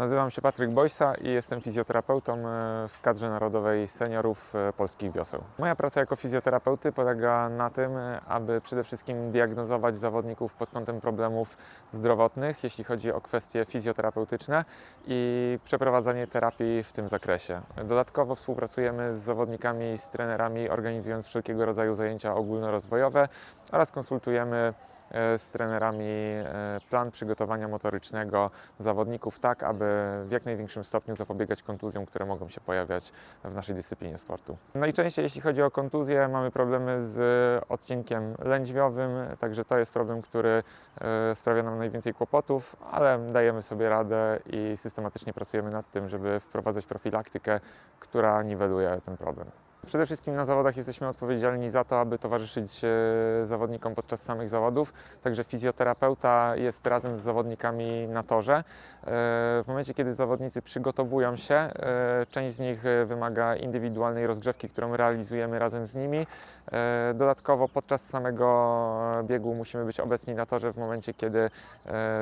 Nazywam się Patryk Bojsa i jestem fizjoterapeutą e, w kadrze narodowej seniorów e, polskich wioseł. Moja praca jako fizjoterapeuty polega na tym, e, aby przede wszystkim diagnozować zawodników pod kątem problemów zdrowotnych, jeśli chodzi o kwestie fizjoterapeutyczne i przeprowadzanie terapii w tym zakresie. Dodatkowo współpracujemy z zawodnikami, z trenerami, organizując wszelkiego rodzaju zajęcia ogólnorozwojowe oraz konsultujemy z trenerami e, plan przygotowania motorycznego zawodników, tak aby w jak największym stopniu zapobiegać kontuzjom, które mogą się pojawiać w naszej dyscyplinie sportu. Najczęściej, jeśli chodzi o kontuzje, mamy problemy z odcinkiem lędźwiowym, także to jest problem, który e, sprawia nam najwięcej kłopotów, ale dajemy sobie radę i systematycznie pracujemy nad tym, żeby wprowadzać profilaktykę, która niweluje ten problem. Przede wszystkim na zawodach jesteśmy odpowiedzialni za to, aby towarzyszyć e, zawodnikom podczas samych zawodów, także fizjoterapeuta jest razem z zawodnikami na torze. E, W momencie, kiedy zawodnicy przygotowują się, e, część z nich wymaga indywidualnej rozgrzewki, którą realizujemy razem z nimi. Dodatkowo podczas samego biegu musimy być obecni na torze w momencie, kiedy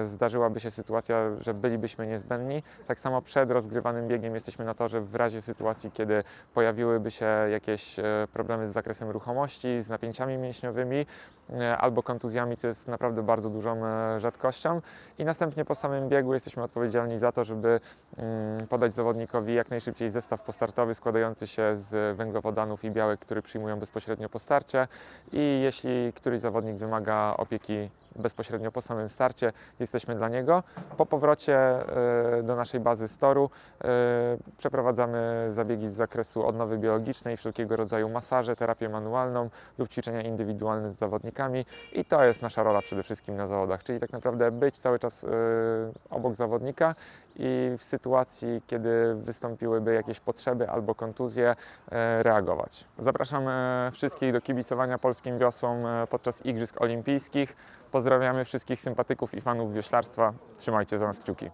zdarzyłaby się sytuacja, że bylibyśmy niezbędni. Tak samo przed rozgrywanym biegiem jesteśmy na torze w razie sytuacji, kiedy pojawiłyby się jakieś e, problemy z zakresem ruchomości, z napięciami mięśniowymi e, albo kontuzjami, co jest naprawdę bardzo dużą e, rzadkością. I następnie po samym biegu jesteśmy odpowiedzialni za to, żeby mm, podać zawodnikowi jak najszybciej zestaw postartowy składający się z węglowodanów i białek, który przyjmują bezpośrednio po starcie. I jeśli któryś zawodnik wymaga opieki bezpośrednio po samym starcie, jesteśmy dla niego. Po powrocie do naszej bazy storu przeprowadzamy zabiegi z zakresu odnowy biologicznej, wszelkiego rodzaju masaże, terapię manualną lub ćwiczenia indywidualne z zawodnikami i to jest nasza rola przede wszystkim na zawodach, czyli tak naprawdę być cały czas e, obok zawodnika i w sytuacji, kiedy wystąpiłyby jakieś potrzeby albo kontuzje, e, reagować. Zapraszam e, wszystkich do kibicowania polskim wiosłom e, podczas Igrzysk Olimpijskich. Pozdrawiamy wszystkich sympatyków i fanów wioślarstwa. Trzymajcie za nas kciuki.